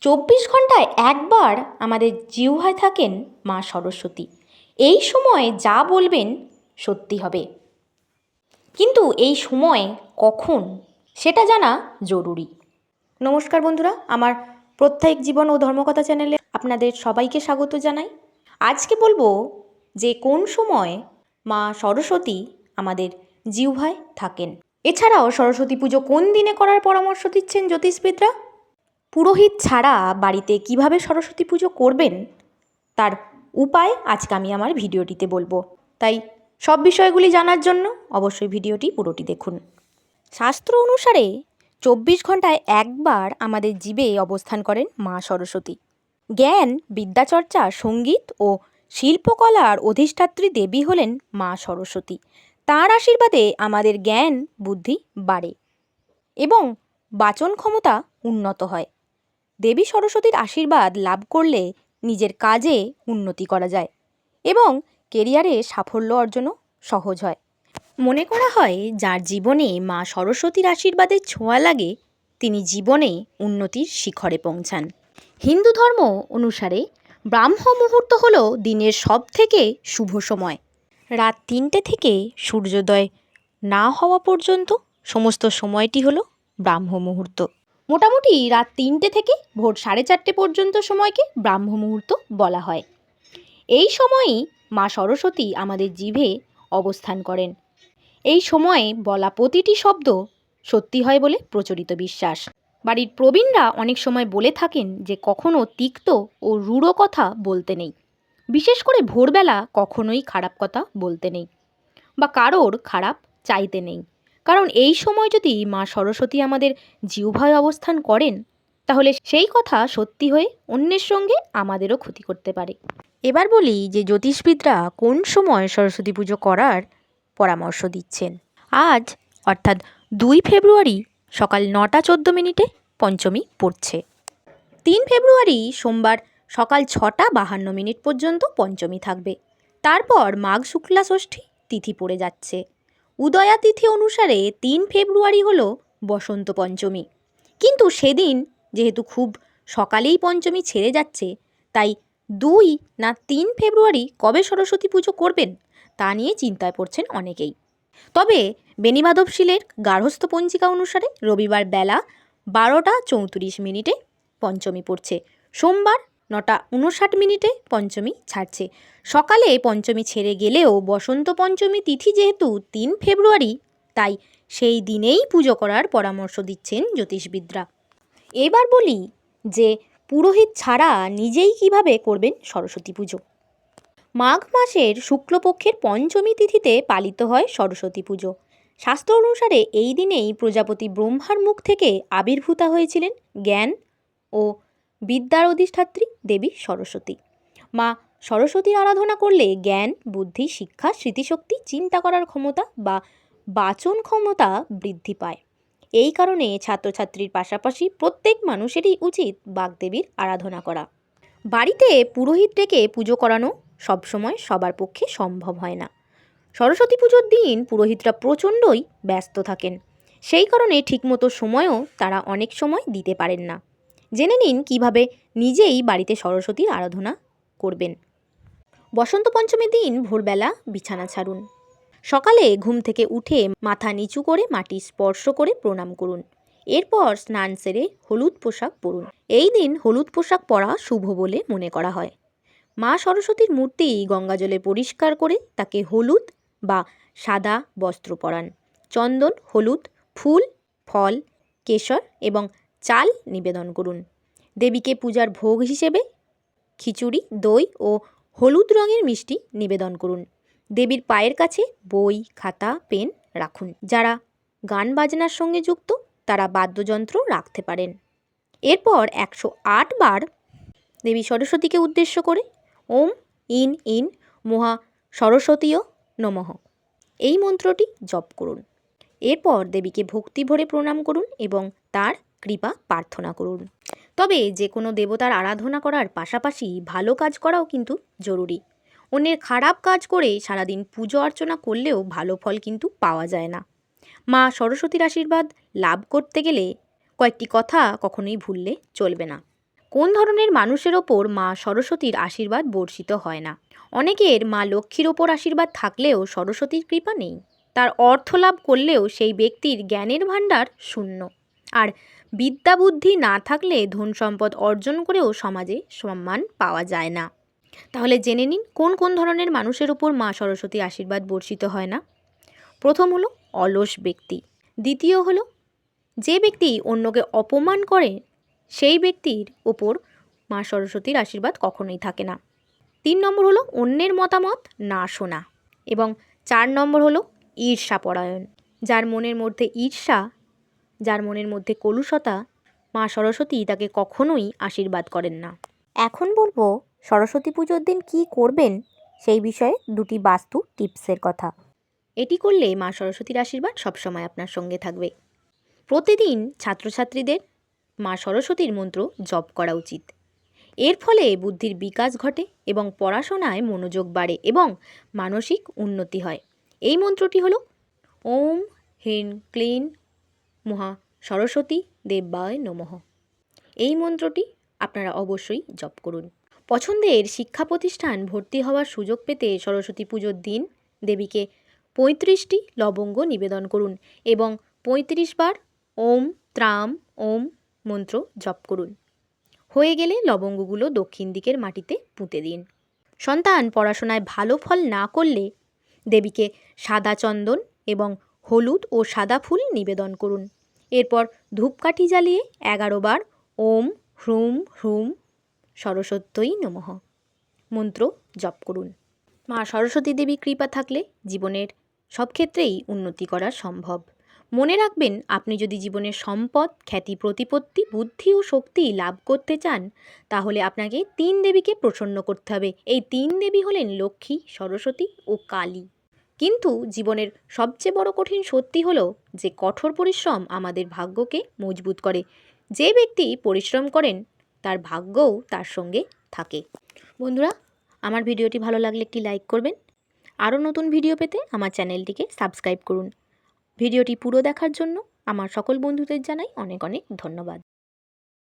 চব্বিশ ঘন্টায় একবার আমাদের জিহ্বায় থাকেন মা সরস্বতী। এই সময় যা বলবেন সত্যি হবে। কিন্তু এই সময় কখন সেটা জানা জরুরি। নমস্কার বন্ধুরা, আমার প্রত্যেক জীবন ও ধর্মকথা চ্যানেলে আপনাদের সবাইকে স্বাগত জানাই। আজকে বলব যে কোন সময় মা সরস্বতী আমাদের জিহ্বায় থাকেন। এছাড়াও সরস্বতী পুজো কোন দিনে করার পরামর্শ দিচ্ছেন জ্যোতিষবিদরা? পুরোহিত ছাড়া বাড়িতে কীভাবে সরস্বতী পুজো করবেন? তার উপায় আজকে আমি আমার ভিডিওটিতে বলব। তাই সব বিষয়গুলি জানার জন্য অবশ্যই ভিডিওটি পুরোটি দেখুন। শাস্ত্র অনুসারে চব্বিশ ঘন্টায় একবার আমাদের জীবে অবস্থান করেন মা সরস্বতী। জ্ঞান, বিদ্যাচর্চা, সংগীত ও শিল্পকলার অধিষ্ঠাত্রী দেবী হলেন মা সরস্বতী। তাঁর আশীর্বাদে আমাদের জ্ঞান, বুদ্ধি বাড়ে এবং বাচন ক্ষমতা উন্নত হয়। দেবী সরস্বতীর আশীর্বাদ লাভ করলে নিজের কাজে উন্নতি করা যায় এবং কেরিয়ারে সাফল্য অর্জনও সহজ হয়। মনে করা হয়, যার জীবনে মা সরস্বতীর আশীর্বাদের ছোঁয়া লাগে, তিনি জীবনে উন্নতির শিখরে পৌঁছান। হিন্দু ধর্ম অনুসারে ব্রাহ্ম মুহূর্ত হল দিনের সব থেকে শুভ সময়। রাত তিনটে থেকে সূর্যোদয় না হওয়া পর্যন্ত সমস্ত সময়টি হলো ব্রাহ্ম মুহূর্ত। মোটামুটি রাত তিনটে থেকে ভোর সাড়ে চারটে পর্যন্ত সময়কে ব্রাহ্ম মুহূর্ত বলা হয়। এই সময়েই মা সরস্বতী আমাদের জিভে অবস্থান করেন। এই সময়ে বলা প্রতিটি শব্দ সত্যি হয় বলে প্রচলিত বিশ্বাস। বাড়ির প্রবীণরা অনেক সময় বলে থাকেন যে কখনো তিক্ত ও রূঢ় কথা বলতে নেই। বিশেষ করে ভোরবেলা কখনোই খারাপ কথা বলতে নেই বা কারোর খারাপ চাইতে নেই। কারণ এই সময় যদি মা সরস্বতী আমাদের জিহ্বায় অবস্থান করেন, তাহলে সেই কথা সত্যি হয়ে অন্যের সঙ্গে আমাদেরও ক্ষতি করতে পারে। এবার বলি যে জ্যোতিষবিদরা কোন সময় সরস্বতী পুজো করার পরামর্শ দিচ্ছেন। আজ, অর্থাৎ দুই ফেব্রুয়ারি সকাল নটা চোদ্দ মিনিটে পঞ্চমী পড়ছে। তিন ফেব্রুয়ারি সোমবার সকাল ছটা বাহান্ন মিনিট পর্যন্ত পঞ্চমী থাকবে। তারপর মাঘ শুক্লা ষষ্ঠী তিথি পড়ে যাচ্ছে। উদয়া তিথি অনুসারে তিন ফেব্রুয়ারি হলো বসন্ত পঞ্চমী। কিন্তু সেদিন যেহেতু খুব সকালেই পঞ্চমী ছেড়ে যাচ্ছে, তাই দুই না তিন ফেব্রুয়ারি কবে সরস্বতী পুজো করবেন তা নিয়ে চিন্তায় পড়ছেন অনেকেই। তবে বেনিমাধব শিলের গার্হস্থ্য পঞ্জিকা অনুসারে রবিবার বেলা বারোটা চৌত্রিশ মিনিটে পঞ্চমী পড়ছে। সোমবার নটা উনষাট মিনিটে পঞ্চমী ছাড়ছে। সকালে পঞ্চমী ছেড়ে গেলেও বসন্ত পঞ্চমী তিথি যেহেতু তিন ফেব্রুয়ারি, তাই সেই দিনেই পুজো করার পরামর্শ দিচ্ছেন জ্যোতিষবিদরা। এবার বলি যে পুরোহিত ছাড়া নিজেই কীভাবে করবেন সরস্বতী পুজো? মাঘ মাসের শুক্লপক্ষের পঞ্চমী তিথিতে পালিত হয় সরস্বতী পুজো। শাস্ত্র অনুসারে এই দিনেই প্রজাপতি ব্রহ্মার মুখ থেকে আবির্ভূতা হয়েছিলেন জ্ঞান ও বিদ্যার অধিষ্ঠাত্রী দেবী সরস্বতী। মা সরস্বতীর আরাধনা করলে জ্ঞান, বুদ্ধি, শিক্ষা, স্মৃতিশক্তি, চিন্তা করার ক্ষমতা বা বাচন ক্ষমতা বৃদ্ধি পায়। এই কারণে ছাত্রছাত্রীর পাশাপাশি প্রত্যেক মানুষেরই উচিত বাগদেবীর আরাধনা করা। বাড়িতে পুরোহিত ডেকে পুজো করানো সবসময় সবার পক্ষে সম্ভব হয় না। সরস্বতী পুজোর দিন পুরোহিতরা প্রচণ্ডই ব্যস্ত থাকেন। সেই কারণে ঠিকমতো সময়ও তারা অনেক সময় দিতে পারেন না। জেনে নিন কীভাবে নিজেই বাড়িতে সরস্বতীর আরাধনা করবেন। বসন্ত পঞ্চমীর দিন ভোরবেলা বিছানা ছাড়ুন। সকালে ঘুম থেকে উঠে মাথা নিচু করে মাটি স্পর্শ করে প্রণাম করুন। এরপর স্নান সেরে হলুদ পোশাক পরুন। এই দিন হলুদ পোশাক পরা শুভ বলে মনে করা হয়। মা সরস্বতীর মূর্তি গঙ্গাজলে পরিষ্কার করে তাকে হলুদ বা সাদা বস্ত্র পরান। চন্দন, হলুদ, ফুল, ফল, কেশর এবং চাল নিবেদন করুন। দেবীকে পূজার ভোগ হিসেবে খিচুড়ি, দই ও হলুদ রঙের মিষ্টি নিবেদন করুন। দেবীর পায়ের কাছে বই, খাতা, পেন রাখুন। যারা গান বাজনার সঙ্গে যুক্ত, তারা বাদ্যযন্ত্র রাখতে পারেন। এরপর একশো আট বার দেবী সরস্বতীকে উদ্দেশ্য করে ওম ইন ইন মহা সরস্বতীয় নমঃ। এই মন্ত্রটি জপ করুন। এরপর দেবীকে ভক্তি ভরে প্রণাম করুন এবং তার কৃপা প্রার্থনা করুন। তবে যে কোনো দেবতার আরাধনা করার পাশাপাশি ভালো কাজ করাও কিন্তু জরুরি। অন্যের খারাপ কাজ করে সারাদিন পুজো অর্চনা করলেও ভালো ফল কিন্তু পাওয়া যায় না। মা সরস্বতীর আশীর্বাদ লাভ করতে গেলে কয়েকটি কথা কখনোই ভুললে চলবে না। কোন ধরনের মানুষের ওপর মা সরস্বতীর আশীর্বাদ বর্ষিত হয় না? অনেকের মা লক্ষ্মীর ওপর আশীর্বাদ থাকলেও সরস্বতীর কৃপা নেই। তার অর্থ লাভ করলেও সেই ব্যক্তির জ্ঞানের ভাণ্ডার শূন্য। আর বিদ্যা বুদ্ধি না থাকলে ধন সম্পদ অর্জন করেও সমাজে সম্মান পাওয়া যায় না। তাহলে জেনে নিন, কোন কোন ধরনের মানুষের উপর মা সরস্বতীর আশীর্বাদ বর্ষিত হয় না? প্রথম হলো অলস ব্যক্তি, দ্বিতীয় হলো যে ব্যক্তি অন্যকে অপমান করে, সেই ব্যক্তির ওপর মা সরস্বতীর আশীর্বাদ কখনোই থাকে না। তিন নম্বর হলো অন্যের মতামত না শোনা এবং চার নম্বর হলো ঈর্ষাপরায়ণ যার মনের মধ্যে ঈর্ষা যার মনের মধ্যে কলুষতা মা সরস্বতী তাকে কখনোই আশীর্বাদ করেন না। এখন বলব সরস্বতী পুজোর দিন কী করবেন সেই বিষয়ে দুটি বাস্তু টিপসের কথা। এটি করলে মা সরস্বতীর আশীর্বাদ সবসময় আপনার সঙ্গে থাকবে। প্রতিদিন ছাত্রছাত্রীদের মা সরস্বতীর মন্ত্র জপ করা উচিত। এর ফলে বুদ্ধির বিকাশ ঘটে এবং পড়াশোনায় মনোযোগ বাড়ে এবং মানসিক উন্নতি হয়। এই মন্ত্রটি হলো ওম হ্রিং ক্লিন মহা সরস্বতী দেব্যায় নমঃ। এই মন্ত্রটি আপনারা অবশ্যই জপ করুন। পছন্দের শিক্ষা প্রতিষ্ঠান ভর্তি হওয়ার সুযোগ পেতে সরস্বতী পুজোর দিন দেবীকে পঁয়ত্রিশটি লবঙ্গ নিবেদন করুন এবং পঁয়ত্রিশ বার ওম, ত্রাম, ওম মন্ত্র জপ করুন। হয়ে গেলে লবঙ্গগুলো দক্ষিণ দিকের মাটিতে পুঁতে দিন। সন্তান পড়াশোনায় ভালো ফল না করলে দেবীকে সাদা চন্দন এবং হলুদ ও সাদা ফুল নিবেদন করুন। এরপর ধূপকাঠি জ্বালিয়ে এগারো বার ওম হ্রুম হ্রুম সরস্বত্যই নমঃ। মন্ত্র জপ করুন। মা সরস্বতী দেবী কৃপা থাকলে জীবনের সব ক্ষেত্রেই উন্নতি করা সম্ভব। মনে রাখবেন, আপনি যদি জীবনের সম্পদ, খ্যাতি, প্রতিপত্তি, বুদ্ধি ও শক্তি লাভ করতে চান, তাহলে আপনাকে তিন দেবীকে প্রসন্ন করতে হবে। এই তিন দেবী হলেন লক্ষ্মী, সরস্বতী ও কালী। কিন্তু জীবনের সবচেয়ে বড় কঠিন সত্যি হলো যে কঠোর পরিশ্রম আমাদের ভাগ্যকে মজবুত করে। যে ব্যক্তি পরিশ্রম করেন, তার ভাগ্যও তার সঙ্গে থাকে। বন্ধুরা, আমার ভিডিওটি ভালো লাগলে একটি লাইক করবেন। আরও নতুন ভিডিও পেতে আমার চ্যানেলটিকে সাবস্ক্রাইব করুন। ভিডিওটি পুরো দেখার জন্য আমার সকল বন্ধুদের জানাই অনেক অনেক ধন্যবাদ।